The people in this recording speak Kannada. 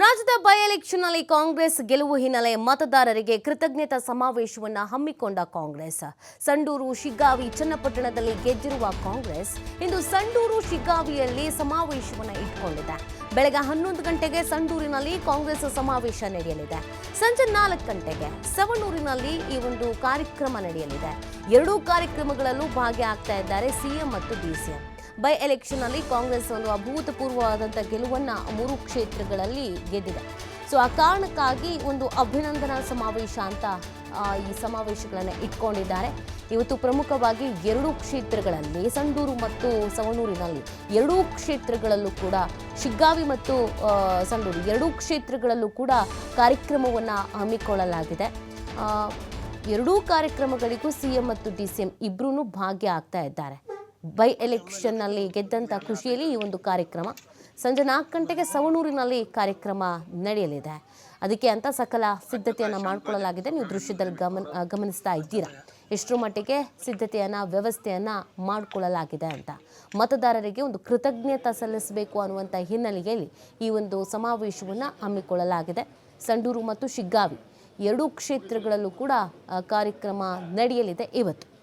ರಾಜ್ಯದ ಬೈ ಎಲೆಕ್ಷನ್ನಲ್ಲಿ ಕಾಂಗ್ರೆಸ್ ಗೆಲುವು ಹಿನ್ನೆಲೆ ಮತದಾರರಿಗೆ ಕೃತಜ್ಞತಾ ಸಮಾವೇಶವನ್ನು ಹಮ್ಮಿಕೊಂಡ ಕಾಂಗ್ರೆಸ್. ಸಂಡೂರು ಶಿಗ್ಗಾವಿ ಚನ್ನಪಟ್ಟಣದಲ್ಲಿ ಗೆದ್ದಿರುವ ಕಾಂಗ್ರೆಸ್ ಇಂದು ಸಂಡೂರು ಶಿಗ್ಗಾವಿಯಲ್ಲಿ ಸಮಾವೇಶವನ್ನು ಇಟ್ಟುಕೊಂಡಿದೆ ಬೆಳಗ್ಗೆ ಹನ್ನೊಂದು ಗಂಟೆಗೆ ಸಂಡೂರಿನಲ್ಲಿ ಕಾಂಗ್ರೆಸ್ ಸಮಾವೇಶ ನಡೆಯಲಿದೆ. ಸಂಜೆ ನಾಲ್ಕು ಗಂಟೆಗೆ ಸವಣೂರಿನಲ್ಲಿ ಈ ಒಂದು ಕಾರ್ಯಕ್ರಮ ನಡೆಯಲಿದೆ. ಎರಡೂ ಕಾರ್ಯಕ್ರಮಗಳಲ್ಲೂ ಭಾಗಿಯಾಗ್ತಾ ಇದ್ದಾರೆ ಸಿಎಂ ಮತ್ತು ಡಿಸಿಎಂ. ಬೈ ಎಲೆಕ್ಷನ್ ಅಲ್ಲಿ ಕಾಂಗ್ರೆಸ್ ಒಂದು ಅಭೂತಪೂರ್ವವಾದಂಥ ಗೆಲುವನ್ನ ಮೂರು ಕ್ಷೇತ್ರಗಳಲ್ಲಿ ಗೆದ್ದಿದೆ. ಸೊ, ಆ ಕಾರಣಕ್ಕಾಗಿ ಒಂದು ಅಭಿನಂದನಾ ಸಮಾವೇಶ ಅಂತ ಈ ಸಮಾವೇಶಗಳನ್ನು ಇಟ್ಕೊಂಡಿದ್ದಾರೆ. ಇವತ್ತು ಪ್ರಮುಖವಾಗಿ ಎರಡೂ ಕ್ಷೇತ್ರಗಳಲ್ಲಿ, ಸಂಡೂರು ಮತ್ತು ಸವಣೂರಿನಲ್ಲಿ ಎರಡೂ ಕ್ಷೇತ್ರಗಳಲ್ಲೂ ಕೂಡ, ಶಿಗ್ಗಾವಿ ಮತ್ತು ಸಂಡೂರು ಎರಡೂ ಕ್ಷೇತ್ರಗಳಲ್ಲೂ ಕೂಡ ಕಾರ್ಯಕ್ರಮವನ್ನು ಹಮ್ಮಿಕೊಳ್ಳಲಾಗಿದೆ. ಎರಡೂ ಕಾರ್ಯಕ್ರಮಗಳಿಗೂ ಸಿಎಂ ಮತ್ತು ಡಿ ಸಿ ಎಂ ಇಬ್ಬರೂ ಭಾಗ್ಯ ಆಗ್ತಾ ಇದ್ದಾರೆ. ಬೈ ಎಲೆಕ್ಷನ್ನಲ್ಲಿ ಗೆದ್ದಂಥ ಖುಷಿಯಲ್ಲಿ ಈ ಒಂದು ಕಾರ್ಯಕ್ರಮ. ಸಂಜೆ ನಾಲ್ಕು ಗಂಟೆಗೆ ಸವಣೂರಿನಲ್ಲಿ ಕಾರ್ಯಕ್ರಮ ನಡೆಯಲಿದೆ. ಅದಕ್ಕೆ ಅಂತ ಸಕಲ ಸಿದ್ಧತೆಯನ್ನು ಮಾಡಿಕೊಳ್ಳಲಾಗಿದೆ. ನೀವು ದೃಶ್ಯದಲ್ಲಿ ಗಮನ, ಗಮನಿಸ್ತಾ ಇದ್ದೀರಾ. ಎಷ್ಟರ ಮಟ್ಟಿಗೆ ಸಿದ್ಧತೆಯನ್ನು, ವ್ಯವಸ್ಥೆಯನ್ನು ಮಾಡಿಕೊಳ್ಳಲಾಗಿದೆ ಅಂತ. ಮತದಾರರಿಗೆ ಒಂದು ಕೃತಜ್ಞತೆ ಸಲ್ಲಿಸಬೇಕು ಅನ್ನುವಂಥ ಹಿನ್ನೆಲೆಯಲ್ಲಿ ಈ ಒಂದು ಸಮಾವೇಶವನ್ನು ಹಮ್ಮಿಕೊಳ್ಳಲಾಗಿದೆ. ಸಂಡೂರು ಮತ್ತು ಶಿಗ್ಗಾವಿ ಎರಡೂ ಕ್ಷೇತ್ರಗಳಲ್ಲೂ ಕೂಡ ಕಾರ್ಯಕ್ರಮ ನಡೆಯಲಿದೆ ಇವತ್ತು.